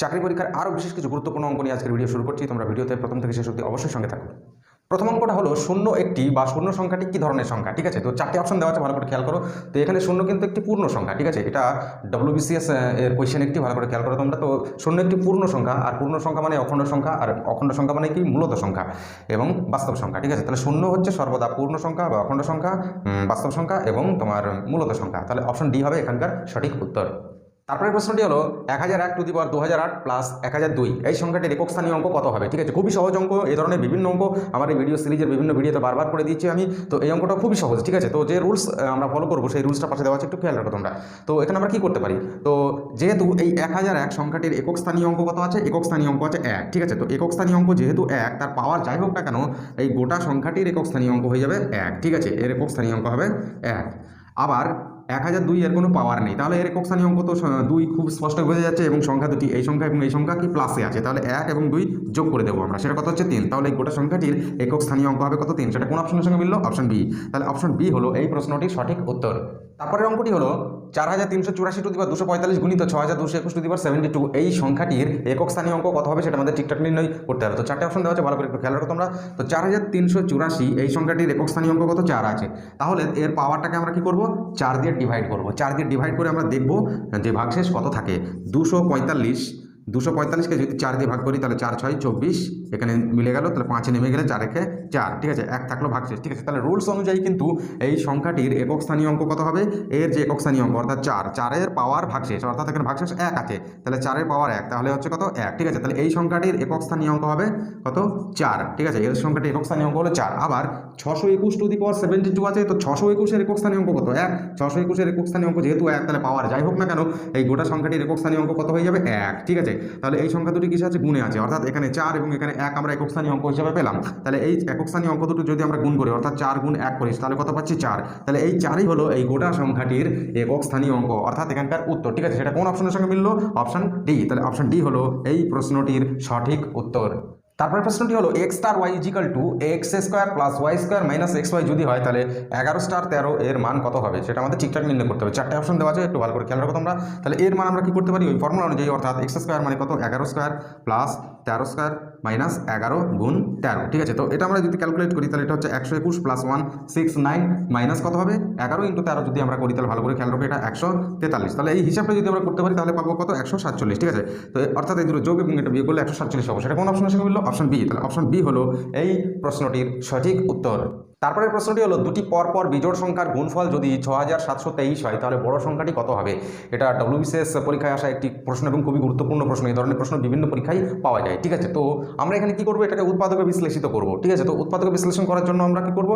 চাকরি পরীক্ষার আরও বিশেষ কিছু গুরুত্বপূর্ণ অঙ্ক নিয়ে আজকের ভিডিও শুরু করছি। তোমরা ভিডিওতে প্রথম থেকে শেষ অবধি অবশ্যই সঙ্গে থাকো। প্রথম অঙ্কটা হলো শূন্য একটি বা শূন্য সংখ্যাটি কী ধরনের সংখ্যা, ঠিক আছে? তো চারটি অপশন দেওয়া আছে, ভালো করে খেয়াল করো। তো এখানে শূন্য কিন্তু একটি পূর্ণ সংখ্যা, ঠিক আছে? এটা ডব্লিউবিসিএস এর কোয়েশ্চেন একটি, ভালো করে খেয়াল করো তোমরা। তো শূন্য একটি পূর্ণ সংখ্যা, আর পূর্ণ সংখ্যা মানে অখণ্ড সংখ্যা, আর অখণ্ড সংখ্যা মানে কি? মূলত সংখ্যা এবং বাস্তব সংখ্যা, ঠিক আছে? তাহলে শূন্য হচ্ছে সর্বদা পূর্ণ সংখ্যা বা অখণ্ড সংখ্যা বাস্তব সংখ্যা এবং তোমার মূলত সংখ্যা। তাহলে অপশন ডি হবে এখানকার সঠিক উত্তর। তারপরে প্রশ্নটি হলো, এক হাজার এক টু দি পাওয়ার দু হাজার আট প্লাস এক হাজার দুই। এই সংখ্যাটির একক স্থানীয় অঙ্ক কত হবে? ঠিক আছে, খুবই সহজ অঙ্ক এই ধরনের বিভিন্ন অঙ্ক আমার এই ভিডিও সিরিজের বিভিন্ন ভিডিওতে বারবার করে দিচ্ছি আমি। তো এই অঙ্কটা খুবই সহজ, ঠিক আছে? তো যে রুলস আমরা ফলো করব, সেই রুলসটা পাশে দেওয়া আছে, একটু খেয়াল রাখো তোমরা। তো এখানে আমরা কী করতে পারি? তো যেহেতু এই এক হাজার এক সংখ্যাটির একক স্থানীয় অঙ্ক কত আছে? একক স্থানীয় অঙ্ক আছে এক, ঠিক আছে? তো একক স্থানীয় অঙ্ক যেহেতু এক, তার পাওয়ার যাই হোক না কেন, এই গোটা সংখ্যাটির একক স্থানীয় অঙ্ক হয়ে যাবে এক, ঠিক আছে? এর একক স্থানীয় অঙ্ক হবে এক। আবার এক হাজার দুই এর কোনো পাওয়ার নেই। তাহলে এর একক স্থানীয় অঙ্ক তো দুই খুব স্পষ্ট বোঝা যাচ্ছে এবং সংখ্যা দুটি, এই সংখ্যা এবং এই সংখ্যা কি প্লাসে আছে। তাহলে এক এবং দুই যোগ করে দেবো আমরা। সেটা কত হচ্ছে তিন? তাহলে এই গোটা সংখ্যাটির একক স্থানীয় অঙ্ক হবে কত তিন? সেটা কোন অপশনের সঙ্গে মিললো? অপশন বি তাহলে অপশন বি হলো এই প্রশ্নটির সঠিক উত্তর। তারপরের অঙ্কটি হলো চার হাজার তিনশো চুরাশি টু দিবার দুশো পঁয়তাল্লিশ গুণিত ছ হাজার দুশো একুশ টু দিবার সেভেন্টি টু এই সংখ্যাটির একক স্থানীয় অঙ্ক কত হবে সেটা আমাদের ঠিকঠাক নির্ণয় করতে হবে। তো চারটে অপশন দেওয়া আছে, ভালো করে একটু খেয়াল রাখো তোমরা। তো চার হাজার তিনশো চুরাশি, এই সংখ্যাটির একক স্থানীয় অঙ্ক কত? চার আছে। তাহলে এর পাওয়ারটাকে আমরা কি করব? চার দিয়ে ডিভাইড করব। চার দিয়ে ডিভাইড করে আমরা দেখব যে ভাগশেষ কত থাকে? দুশো পঁয়তাল্লিশ দুশো পঁয়তাল্লিশকে যদি চার দিয়ে ভাগ করি, তাহলে চার, ছয়, চব্বিশ। এখানে মিলে গেল, তাহলে পাঁচে নেমে গেলে চার একে চার। ঠিক আছে? এক থাকল ভাগশেষ। ঠিক আছে? তাহলে রুলস অনুযায়ী কিন্তু এই সংখ্যাটির একক স্থানীয় অঙ্ক কত হবে? এর যে একক স্থানীয় অঙ্ক, অর্থাৎ চার। চারের পাওয়ার ভাগশেষ, অর্থাৎ এখানে ভাগশেষ এক আছে। তাহলে চারের পাওয়ার এক, তাহলে হচ্ছে কত? এক। ঠিক আছে? তাহলে এই সংখ্যাটির একক স্থানীয় অঙ্ক হবে কত? চার। ঠিক আছে? এর সংখ্যাটির একক স্থানীয় অঙ্ক হলো চার। আবার ছশো একুশ to the power seventy two আছে, তো ছশো একুশের একক স্থানীয় অঙ্ক কত? এক। ছশো একুশের একক স্থানীয় অঙ্ক যেহেতু এক, তাহলে পাওয়ার যাই হোক না কেন, এই গোটা সংখ্যাটির একক স্থানীয় অঙ্ক কত হয়ে যাবে? এক। ঠিক আছে? তাহলে এই সংখ্যা দুটি কিসে আছে? গুণে আছে। অর্থাৎ এখানে চার এবং এখানে এক আমরা একক স্থানীয় অঙ্ক হিসাবে পেলাম। তাহলে এই একক স্থানীয় অঙ্ক দুটো যদি আমরা গুণ করি, অর্থাৎ চার গুণ এক করি তাহলে কত পাচ্ছি? চার। তাহলে এই চারই হলো এই গোটা সংখ্যাটির একক স্থানীয় অঙ্ক। অর্থাৎ এখানকার উত্তর, ঠিক আছে? সেটা কোন অপশনের সঙ্গে মিললো? অপশন ডি তাহলে অপশন ডি হলো এই প্রশ্নটির সঠিক উত্তর। তারপরে প্রশ্নটি হলো x star y is equal to x square plus y square minus x y যদি হয়, তাহলে এগারো স্টার তেরো এর মান কত হবে? সেটা আমাদের ঠিকঠাক নির্ণয় করতে হবে। চারটে অপশন দেওয়া আছে, একটু ভালো করে খেয়াল রাখো তোমরা। তাহলে এর মান আমরা কি করতে পারি? ওই ফর্মুলা অনুযায়ী, অর্থাৎ এক্স স্কোয়ার মানে কত? এগারো স্কোয়ার প্লাস তেরো স্কোয়ার মাইনাস এগারো গুণ তেরো, ঠিক আছে? তো এটা আমরা যদি ক্যালকুলেট করি, তাহলে এটা হচ্ছে একশো একুশ plus one six nine minus কত হবে? এগারো ইন্টু তেরো যদি আমরা করি, তাহলে ভালো করে খেয়াল রাখব এটা একশো তেতাল্লিশ। তাহলে এই হিসাবটা যদি আমরা করতে পারি, তাহলে পাবো কত? একশো সাতচল্লিশ, ঠিক আছে? তো অর্থাৎ এই দুটো যোগ এবং এটা বিয়ে করলে একশো সাতচল্লিশ হবে। সেটা কোন অপশন সঙ্গে মিললো? অপশন বি তাহলে অপশন বি হলো এই প্রশ্নটির সঠিক উত্তর। তারপরের প্রশ্নটি হলো, দুটি পরপর বিজোড় সংখ্যার গুণফল যদি ছ হাজার সাতশো তেইশ হয়, তাহলে বড় সংখ্যাটি কত হবে? এটা ডব্লিউবিসিএস পরীক্ষায় আসা একটি প্রশ্ন এবং খুবই গুরুত্বপূর্ণ প্রশ্ন। এই ধরনের প্রশ্ন বিভিন্ন পরীক্ষায় পাওয়া যায়, ঠিক আছে? তো আমরা এখানে কি করব? এটাকে উৎপাদকে বিশ্লেষিত করব, ঠিক আছে? তো উৎপাদকে বিশ্লেষণ করার জন্য আমরা কি করব?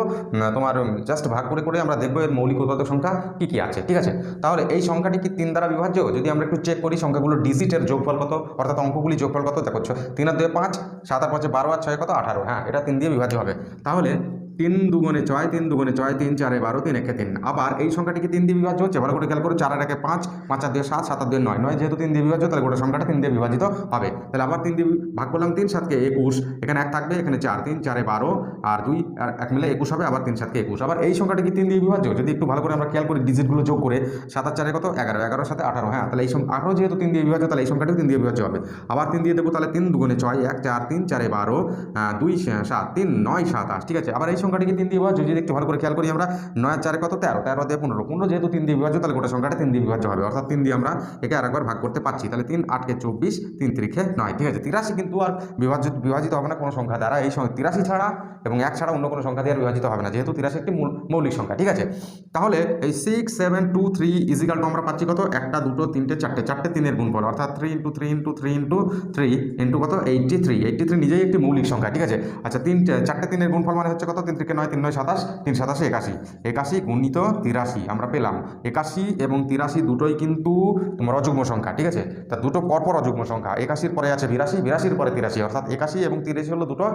তোমার জাস্ট ভাগ করে করে আমরা দেখব এর মৌলিক উৎপাদক সংখ্যা কি কি আছে, ঠিক আছে? তাহলে এই সংখ্যাটি কি তিন দ্বারা বিভাজ্য? যদি আমরা একটু চেক করি, সংখ্যাগুলো ডিজিটের যোগফল কত? অর্থাৎ অঙ্কগুলি যোগফল কত? দেখো তিন আর দুয়ে পাঁচ, সাত আর পাঁচে বারো, আর ছয় কত? আঠারো হ্যাঁ এটা তিন দিয়ে বিভাজ্য হবে। তাহলে তিন দুগুণে ছয়, তিন দুগুণে ছয়, তিন চারে বারো, তিন একে তিন। আবার এই সংখ্যাটিকে তিন দিয়ে বিভাজ্য হচ্ছে? ভালো করে খেয়াল করে, চার আর একে পাঁচ পাঁচ আর দিয়ে সাত সাত আর দিয়ে নয়। নয় যেহেতু তিন দিয়ে বিভাজ্য, তাহলে গোটা সংখ্যাটা তিন দিয়ে বিভাজিত হবে। তাহলে আবার তিন দিয়ে ভাগ করলাম তিন, সাতকে একুশ। এখানে এক থাকবে, এখানে চার, তিন, চারে বারো আর দুই আর এক মিলে একুশ হবে, আবার তিন, সাতকে একুশ। আবার এই সংখ্যাটি কি তিন দিয়ে বিভাজ্য? যদি একটু ভালো করে আমরা খেয়াল করি, ডিজিটগুলো যোগ করে, সাত আর চারে কত? এগারো এগারোর সাথে আঠারো। হ্যাঁ তাহলে এই সং- আঠারো যেহেতু তিন দিয়ে বিভাজ্য, তাহলে এই সংখ্যাটিও তিন দিয়ে বিভাজ্য হবে। আবার তিন দিয়ে দেবো, তাহলে তিন দুগুণে ছয়, এক, চার, তিন, চারে বারো দুই, সাত, তিন, নয় সাতাশ ঠিক আছে? আবার এই সংখ্যাটিকে তিন দিয়ে বিভাজ্য? যদি একটু ভালো করে খেয়াল করি আমরা, নয়, চারে কত তেরো? তেরো দিয়ে পনেরো। পনেরো যেহেতু তিন দিয়ে বিভাজ্য, তাহলে গোটা সংখ্যাটা তিন দিয়ে বিভাজ্য হবে। অর্থাৎ তিন দিয়ে আমরা একে আরেকবার ভাগ করতে পারছি। তাহলে তিন আটকে চব্বিশ, তিন তিরিখে নয়। ঠিক আছে? তিরাশি কিন্তু আর বিভাজিত বিভাজিত হবে না কোনো সংখ্যা দ্বারা। এই সং- তিরাশি ছাড়া এবং এক ছাড়া অন্য কোনো সংখ্যা দিয়ে আর বিভাজিত হবে না, যেহেতু তিরাশি একটি মূল, মৌলিক সংখ্যা। ঠিক আছে? তাহলে এই six seven two three is equal to আমরা পাচ্ছি কত? একটা, দুটো, তিনটে, চারটে। চারটে তিনের গুণ গুণফল। অর্থাৎ three into three into three into three into কত? এইটটি থ্রি এইটটি থ্রি নিজেই একটি মৌলিক সংখ্যা। ঠিক আছে? আচ্ছা তিনটে, চারটে তিনের গুণফল মানে হচ্ছে কত? তিন থেকে নয়, তিন নয় সাতাশ, তিন সাতাশে একাশি। একাশি গুণিত তিরাশি, আমরা পেলাম। একাশি এবং তিরাশি দুটোই কিন্তু তোমার অযুগ্ম সংখ্যা, ঠিক আছে? তা দুটো পরপর অযুগ্ম সংখ্যা। একাশির পরে আছে বিরাশি, বিরাশির পরে তিরাশি, অর্থাৎ একাশি এবং তিরাশি হলো দুটো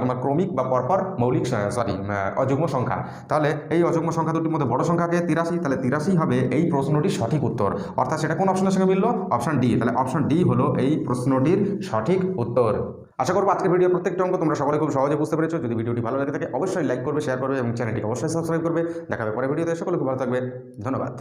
তোমার ক্রমিক বা পরপর মৌলিক সরি অযুগ্ম সংখ্যা। তাহলে এই অযুগ্ম সংখ্যা দুটির মধ্যে বড় সংখ্যাকে তিরাশি, তাহলে তিরাশি হবে এই প্রশ্নটির সঠিক উত্তর। অর্থাৎ সেটা কোন অপশনের সঙ্গে মিললো? অপশন ডি তাহলে অপশন ডি হলো এই প্রশ্নটির সঠিক উত্তর। আশা করব আজকের ভিডিও প্রত্যেকটা অঙ্ক তোমরা সকলে খুব সহজে বুঝতে পেরেছ। যদি ভিডিওটি ভালো লাগে থাকে, অবশ্যই লাইক করবে শেয়ার করবে এবং চ্যানেলটিকে অবশ্যই সাবস্ক্রাইব করবে। দেখাবে পরে ভিডিওতে। সকলে খুব ভালো থাকবে। ধন্যবাদ।